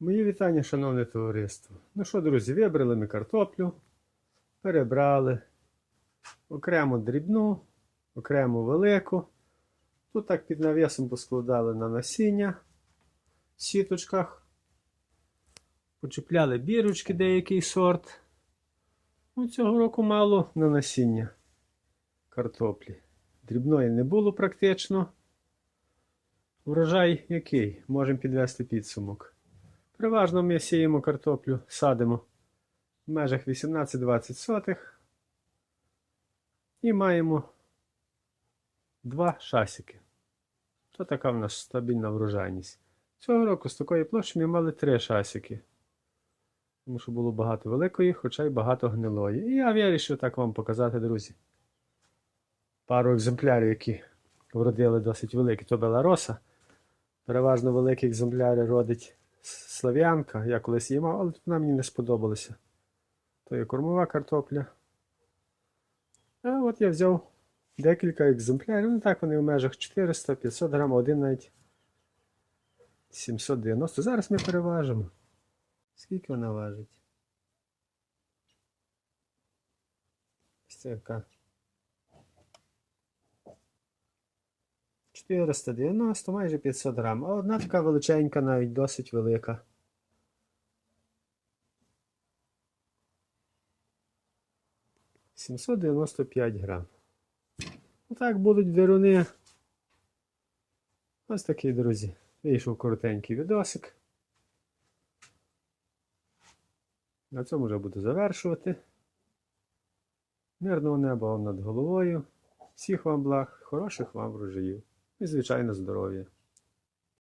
Мої вітання, шановне товариство. Ну що, друзі, вибрали ми картоплю, перебрали окремо дрібну, окремо велику. Тут так під навісом поскладали на насіння в сіточках. Почепляли бірочки деякий сорт. Ну, цього року мало на насіння картоплі. Дрібної не було практично. Врожай який? Можемо підвести підсумок. Переважно ми сіємо картоплю, садимо в межах 18-20 сотих і маємо два шасики. То така в нас стабільна врожайність. Цього року з такої площі ми мали три шасики. Тому що було багато великої, хоча й багато гнилої. І я вирішив так вам показати, друзі. Пару екземплярів, які вродили досить великі. То белароса. Переважно великі екземпляри родить слав'янка. Я колись її мав, але вона мені не сподобалася. То є кормова картопля. А от я взяв декілька екземплярів. Ну так вони в межах 400-500 грам, один навіть 790. Зараз ми переважимо. Скільки вона важить? Ось це яка. 490, майже 500 грам. А одна така величенька, навіть досить велика. Сімсот дев'яносто п'ять грам. Отак будуть деруни. Ось такий, друзі. Вийшов коротенький відосик. На цьому вже буду завершувати. Мирного неба вам над головою. Всіх вам благ, хороших вам врожаїв і, звичайно, здоров'я.